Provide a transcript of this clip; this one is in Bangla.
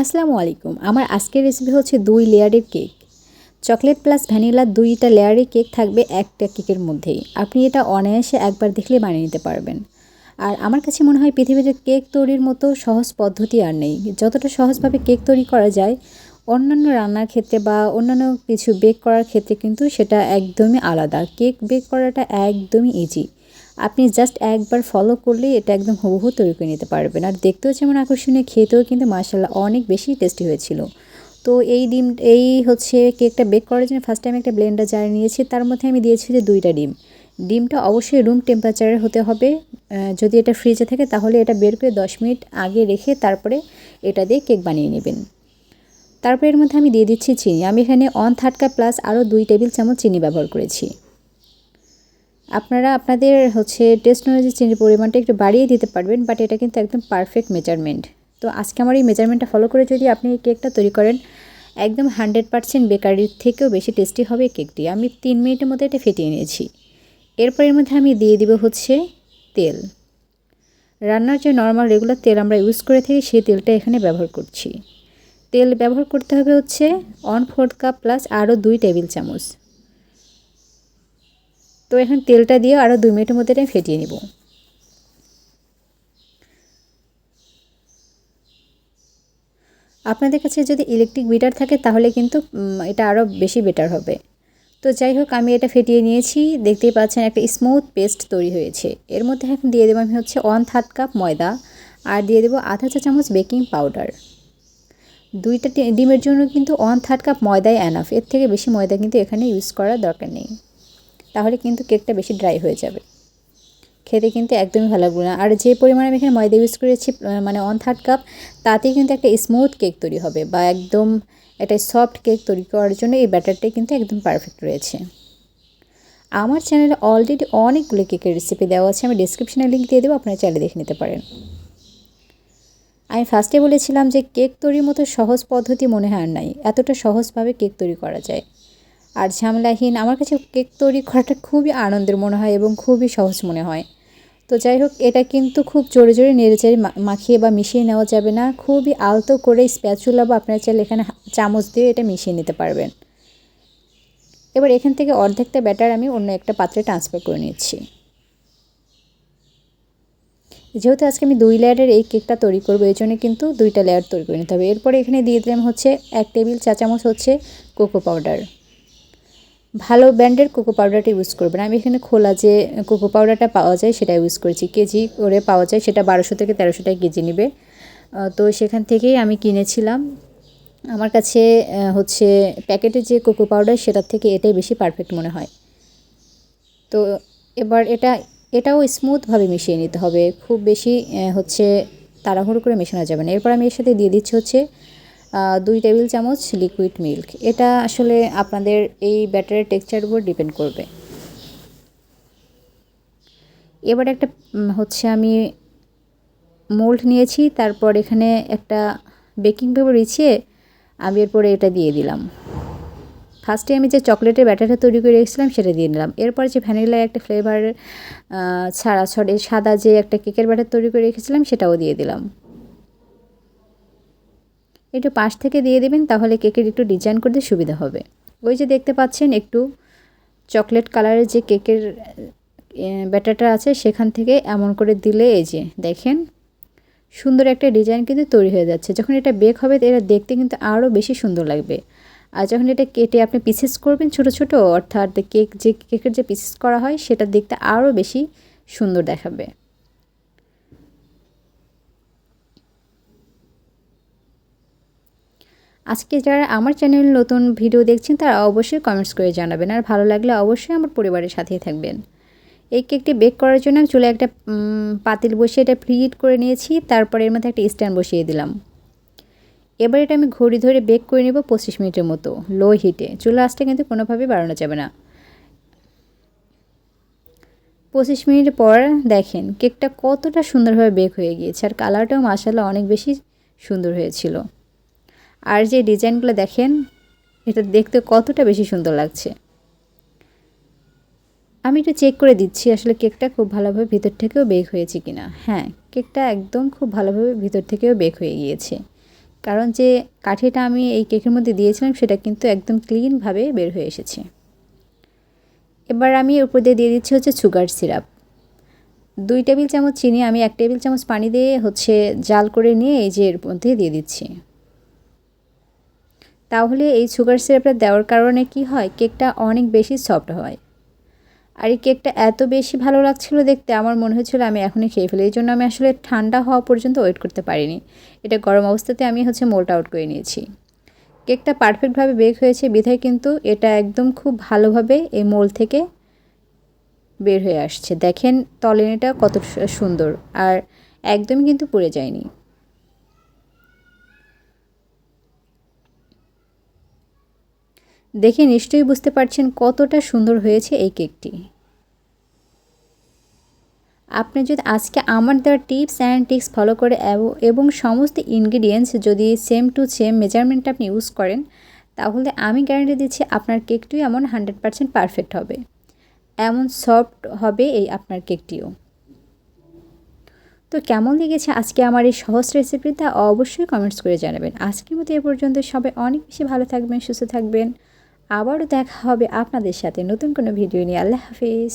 আসসালামু আলাইকুম। আমার আজকের রেসিপি হচ্ছে দুই লেয়ারের কেক চকলেট প্লাস ভ্যানিলা দুইটা লেয়ারের কেক থাকবে একটা কেকের মধ্যেই। আপনি এটা অনায়াসে একবার দেখলে বানিয়ে নিতে পারবেন। আর আমার কাছে মনে হয় পৃথিবীতে কেক তৈরির মতো সহজ পদ্ধতি আর নেই। যতটা সহজভাবে কেক তৈরি করা যায়, অন্যান্য রান্নার ক্ষেত্রে বা অন্যান্য কিছু বেক করার ক্ষেত্রে কিন্তু সেটা একদমই আলাদা। কেক বেক করাটা একদমই ইজি আপনি জাস্ট একবার ফলো করলেই এটা একদম হুবহু তৈরি করে নিতে পারবেন। আর দেখতেও যেমন আকর্ষণীয়, খেতেও কিন্তু মার্শাল্লাহ অনেক বেশি টেস্টি হয়েছিল। তো এই ডিম, এই হচ্ছে কেকটা বেক করার জন্য ফার্স্ট টাইম একটা ব্লেন্ডার জার নিয়েছি। তার মধ্যে আমি দিয়েছি যে দুইটা ডিম। ডিমটা অবশ্যই রুম টেম্পারেচারে হতে হবে। যদি এটা ফ্রিজে থাকে তাহলে এটা বের করে দশ মিনিট আগে রেখে তারপরে এটা দিয়ে কেক বানিয়ে নেবেন। তারপরে এর মধ্যে আমি দিয়ে দিচ্ছি চিনি। আমি এখানে ওয়ান থার্ড কাপ প্লাস আরও দুই টেবিল চামচ চিনি ব্যবহার করেছি। আপনারা আপনাদের হচ্ছে টেস্ট অনুযায়ী চিনির পরিমাণটা একটু বাড়িয়ে দিতে পারবেন বাট এটা কিন্তু একদম পারফেক্ট মেজারমেন্ট তো আজকে আমার এই মেজারমেন্টটা ফলো করে যদি আপনি এই কেকটা তৈরি করেন, একদম হান্ড্রেড পারসেন্ট বেকারির থেকেও বেশি টেস্টি হবে কেকটি আমি তিন মিনিটের মধ্যে এটা ফেটিয়ে নিয়েছি। এরপর এর মধ্যে আমি দিয়ে দিব হচ্ছে তেল। রান্নার যে নর্মাল রেগুলার তেল আমরা ইউজ করে থাকি, সেই তেলটা এখানে ব্যবহার করছি। তেল ব্যবহার করতে হবে হচ্ছে ওয়ান ফোর্থ কাপ প্লাস আরও দুই টেবিল চামচ। তো এখন তেলটা দিয়ে আরও দুই মিনিটের মধ্যে আমি ফেটিয়ে নিব। আপনাদের কাছে যদি ইলেকট্রিক বিটার থাকে তাহলে কিন্তু এটা আরও বেশি বেটার হবে। তো যাই হোক, আমি এটা ফেটিয়ে নিয়েছি। দেখতেই পাচ্ছেন একটা স্মুথ পেস্ট তৈরি হয়েছে। এর মধ্যে এখন দিয়ে দেবো আমি হচ্ছে ওয়ান থার্ড কাপ ময়দা আর দিয়ে দেবো আধা চা চামচ বেকিং পাউডার দুইটা ডিমের জন্য কিন্তু ওয়ান থার্ড কাপ ময়দাই অ্যানাফ এর থেকে বেশি ময়দা কিন্তু এখানে ইউজ করার দরকার নেই। তাহলে কিন্তু কেকটা বেশি ড্রাই হয়ে যাবে। খেতে কিন্তু একদমই ভালো লাগবে না। আর যে পরিমাণে আমি এখানে ময়দা ইউজ করেছি মানে ওয়ান থার্ড কাপ তাতেই কিন্তু একটা স্মুথ কেক তৈরি হবে বা একদম একটা সফট কেক তৈরি করার জন্য এই ব্যাটারটাই কিন্তু একদম পারফেক্ট রয়েছে। আমার চ্যানেলে অলরেডি অনেকগুলো কেকের রেসিপি দেওয়া আছে। আমি ডিসক্রিপশনে লিঙ্ক দিয়ে দেবো, আপনারা চাইলে দেখে নিতে পারেন। আমি ফার্স্টে বলেছিলাম যে কেক তৈরির মতো সহজ পদ্ধতি মনে হয় আর নাই। এতটা সহজভাবে কেক তৈরি করা যায়। আর ঝামেলাহীন আমার কাছে কেক তৈরি করাটা খুবই আনন্দের মনে হয় এবং খুবই সহজ মনে হয়। তো যাই হোক, এটা কিন্তু খুব জোরে জোরে নেড়েচেড়ে মাখিয়ে বা মিশিয়ে নেওয়া যাবে না। খুবই আলতো করে স্প্যাচুলা বা আপনার চাইলে এখানে চামচ দিয়ে এটা মিশিয়ে নিতে পারবেন। এবার এখান থেকে অর্ধেকটা ব্যাটার আমি অন্য একটা পাত্রে ট্রান্সফার করে নিচ্ছি। যেহেতু আজকে আমি দুই লেয়ারের এই কেকটা তৈরি করব, এই জন্য কিন্তু দুইটা লেয়ার তৈরি করে নিতে হবে। এরপরে এখানে দিয়ে দিলাম হচ্ছে এক টেবিল চা চামচ হচ্ছে কোকো পাউডার ভালো ব্র্যান্ডের কোকো পাউডারটা ইউজ করবেন। আমি এখানে খোলা যে কোকো পাউডারটা পাওয়া যায় সেটা ইউজ করেছি। কেজি করে পাওয়া যায়, সেটা বারোশো থেকে তেরোশো টাকা কেজি নেবে। তো সেখান থেকেই আমি কিনেছিলাম। আমার কাছে হচ্ছে প্যাকেটের যে কোকো পাউডার সেটার থেকে এটাই বেশি পারফেক্ট মনে হয়। তো এবার এটা, এটাও স্মুথভাবে মিশিয়ে নিতে হবে। খুব বেশি হচ্ছে তাড়াহুড়ো করে মেশানো যাবে না। এরপর আমি এর সাথে দিয়ে দিচ্ছি হচ্ছে দুই টেবিল চামচ লিকুইড মিল্ক এটা আসলে আপনাদের এই ব্যাটারের টেক্সচার উপর ডিপেন্ড করবে। এবার একটা হচ্ছে আমি মোল্ড নিয়েছি, তারপর এখানে একটা বেকিং পেপার ইছিয়ে আমি এরপরে এটা দিয়ে দিলাম। ফার্স্টে আমি যে চকলেটের ব্যাটারটা তৈরি করে রেখেছিলাম, সেটা দিয়ে নিলাম। এরপর যে ভ্যানিলার একটা ফ্লেভার ছাড়া ছড়ে সাদা যে একটা কেকের ব্যাটার তৈরি করে রেখেছিলাম, সেটাও দিয়ে দিলাম। একটু পাশ থেকে দিয়ে দেবেন, তাহলে কেকের একটু ডিজাইন করতে সুবিধা হবে। ওই যে দেখতে পাচ্ছেন, একটু চকলেট কালারের যে কেকের ব্যাটারটা আছে, সেখান থেকে এমন করে দিলে এই যে দেখেন, সুন্দর একটা ডিজাইন কিন্তু তৈরি হয়ে যাচ্ছে। যখন এটা বেক হবে, এটা দেখতে কিন্তু আরও বেশি সুন্দর লাগবে। আর যখন এটা কেটে আপনি পিসেস করবেন ছোট ছোট, অর্থাৎ কেক, যে কেকের যে পিসেস করা হয়, সেটা দেখতে আরও বেশি সুন্দর দেখাবে। আজকে যারা আমার চ্যানেল নতুন ভিডিও দেখছেন, তারা অবশ্যই কমেন্টস করে জানাবেন। আর ভালো লাগলে অবশ্যই আমার পরিবারের সাথেই থাকবেন। এই কেকটি বেক করার জন্য আমি চুলে একটা পাতিল বসিয়ে এটা ফ্রিহিট করে নিয়েছি। তারপরে এর মধ্যে একটা স্ট্যান্ড বসিয়ে দিলাম। এবার এটা আমি ঘড়ি ধরে বেক করে নেব পঁচিশ মিনিটের মতো লো হিটে চুলা আসতে কিন্তু কোনোভাবেই বাড়ানো যাবে না। পঁচিশ মিনিট পর দেখেন কেকটা কতটা সুন্দরভাবে বেক হয়ে গিয়েছে। আর কালারটাও মাসাল্লাহ অনেক বেশি সুন্দর হয়েছিল। আর যে ডিজাইনগুলো দেখেন, এটা দেখতে কতটা বেশি সুন্দর লাগছে। আমি একটু চেক করে দিচ্ছি আসলে কেকটা খুব ভালোভাবে ভিতর থেকেও বেক হয়েছে কিনা। হ্যাঁ কেকটা একদম খুব ভালোভাবে ভিতর থেকেও বেক হয়ে গিয়েছে। কারণ যে কাঠিটা আমি এই কেকের মধ্যে দিয়েছিলাম, সেটা কিন্তু একদম ক্লিনভাবে বের হয়ে এসেছে। এবার আমি উপর দিয়ে দিয়ে দিচ্ছি হচ্ছে সুগার সিরাপ দুই টেবিল চামচ চিনি, আমি এক টেবিল চামচ পানি দিয়ে হচ্ছে জাল করে নিয়ে এই যে এর মধ্যে দিয়ে দিচ্ছি। তাহলে এই সুগার সিরাপটা দেওয়ার কারণে কি হয়? কেকটা অনেক বেশি সফট হয়। আর এই কেকটা এত বেশি ভালো লাগছিল দেখতে, আমার মনে হচ্ছিল আমি এখনই খেয়ে ফেলি। এই জন্য আমি আসলে ঠান্ডা হওয়া পর্যন্ত ওয়েট করতে পারিনি। এটা গরম অবস্থাতে আমি হচ্ছে মোল্ট আউট করে নিয়েছি। কেকটা পারফেক্টভাবে বেক হয়েছে, বিধায় কিন্তু এটা একদম খুব ভালোভাবে এই মোল থেকে বের হয়ে আসছে। দেখেন তলেনিটা কত সুন্দর। আর একদমই কিন্তু পড়ে যায়নি। দেখে নিশ্চয়ই বুঝতে পারছেন কতটা সুন্দর হয়েছে এই কেকটি। আপনি যদি আজকে আমার দেওয়া টিপস অ্যান্ড টিক্স ফলো করে এবং সমস্ত ইনগ্রিডিয়েন্টস যদি সেম টু সেম মেজারমেন্ট আপনি ইউজ করেন, তাহলে আমি গ্যারান্টি দিচ্ছি আপনার কেকটিও এমন হান্ড্রেড পারসেন্ট পারফেক্ট হবে। এমন সফট হবে এই আপনার কেকটিও। তো কেমন লেগেছে আজকে আমার এই সহজ রেসিপিটা অবশ্যই কমেন্টস করে জানাবেন। আজকের মতো এ পর্যন্ত সবাই অনেক বেশি ভালো থাকবেন, সুস্থ থাকবেন। আবারও দেখা হবে আপনাদের সাথে নতুন কোনো ভিডিও নিয়ে। আল্লাহ হাফিজ।